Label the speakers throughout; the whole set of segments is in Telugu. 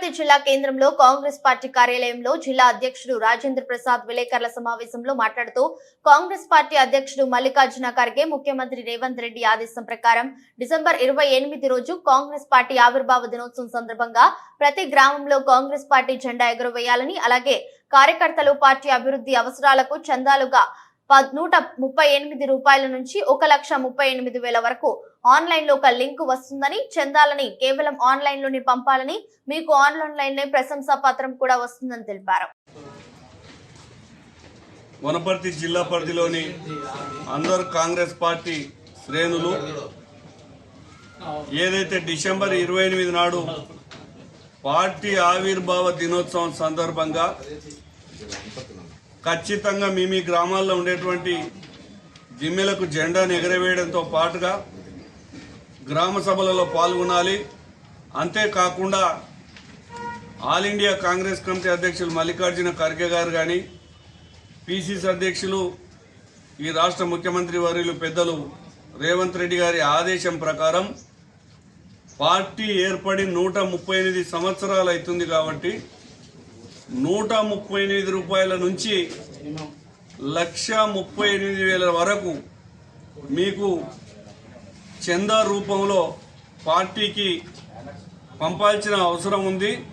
Speaker 1: వనపర్తి జిల్లా కేంద్రంలో కాంగ్రెస్ పార్టీ కార్యాలయంలో జిల్లా అధ్యక్షుడు రాజేంద్ర ప్రసాద్ విలేకరుల సమావేశంలో మాట్లాడుతూ కాంగ్రెస్ పార్టీ అధ్యక్షుడు మల్లికార్జున ఖర్గే ముఖ్యమంత్రి రేవంత్ రెడ్డి ఆదేశం ప్రకారం డిసెంబర్ ఇరవై ఎనిమిది రోజు కాంగ్రెస్ పార్టీ ఆవిర్భావ దినోత్సవం సందర్భంగా ప్రతి గ్రామంలో కాంగ్రెస్ పార్టీ జెండా ఎగురవేయాలని అలాగే కార్యకర్తలు పార్టీ అభివృద్ధి అవసరాలకు చందాలుగా నూట ముప్పై ఎనిమిది రూపాయల నుంచి ఒక లక్ష ముప్పై ఎనిమిది వేల వరకు ఆన్లైన్లో ఒక లింక్ వస్తుందని చందాలని కేవలం ఆన్లైన్లోనే పంపాలని మీకు ఆన్లైన్లో ప్రశంసా పత్రం కూడా వస్తుందని తెలిపారు.
Speaker 2: వనపర్తి జిల్లా పరిధిలోని అందరు కాంగ్రెస్ పార్టీ శ్రేణులు ఏదైతే డిసెంబర్ ఇరవై ఎనిమిది నాడు పార్టీ ఆవిర్భావ దినోత్సవం సందర్భంగా ఖచ్చితంగా మీ మీ గ్రామాల్లో ఉండేటువంటి జిమ్మెలకు జెండాను ఎగరవేయడంతో పాటుగా గ్రామ సభలలో పాల్గొనాలి. అంతేకాకుండా ఆల్ ఇండియా కాంగ్రెస్ కమిటీ అధ్యక్షులు మల్లికార్జున ఖర్గే గారు కానీ పిసిసి అధ్యక్షులు ఈ రాష్ట్ర ముఖ్యమంత్రి వర్యులు పెద్దలు రేవంత్ రెడ్డి గారి ఆదేశం ప్రకారం పార్టీ ఏర్పడి నూట ముప్పై ఎనిమిది సంవత్సరాలు అవుతుంది కాబట్టి నూట ముప్పై ఎనిమిది రూపాయల నుంచి లక్ష ముప్పై ఎనిమిది వేల వరకు మీకు చందా రూపంలో పార్టీకి పంపాల్సిన అవసరం ఉంది.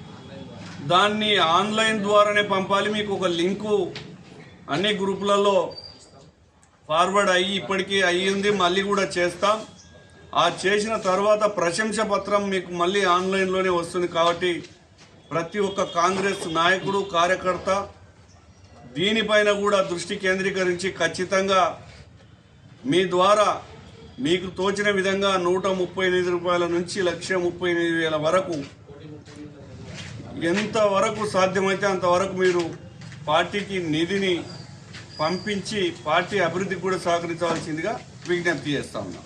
Speaker 2: దాన్ని ఆన్లైన్ ద్వారానే పంపాలి. మీకు ఒక లింకు అన్ని గ్రూపులలో ఫార్వర్డ్ అయ్యి ఇప్పటికీ అయ్యింది. మళ్ళీ కూడా చేస్తాం. ఆ చేసిన తర్వాత ప్రశంస పత్రం మీకు మళ్ళీ ఆన్లైన్లోనే వస్తుంది. కాబట్టి ప్రతి ఒక్క కాంగ్రెస్ నాయకుడు కార్యకర్త దీనిపైన కూడా దృష్టి కేంద్రీకరించి ఖచ్చితంగా మీ ద్వారా మీకు తోచిన విధంగా నూట ముప్పై ఎనిమిది రూపాయల నుంచి లక్ష ముప్పై ఎనిమిది వేల వరకు ఎంతవరకు సాధ్యమైతే అంతవరకు మీరు పార్టీకి నిధిని పంపించి పార్టీ అభివృద్ధికి కూడా సహకరించవలసిందిగా విజ్ఞప్తి చేస్తా ఉన్నాం.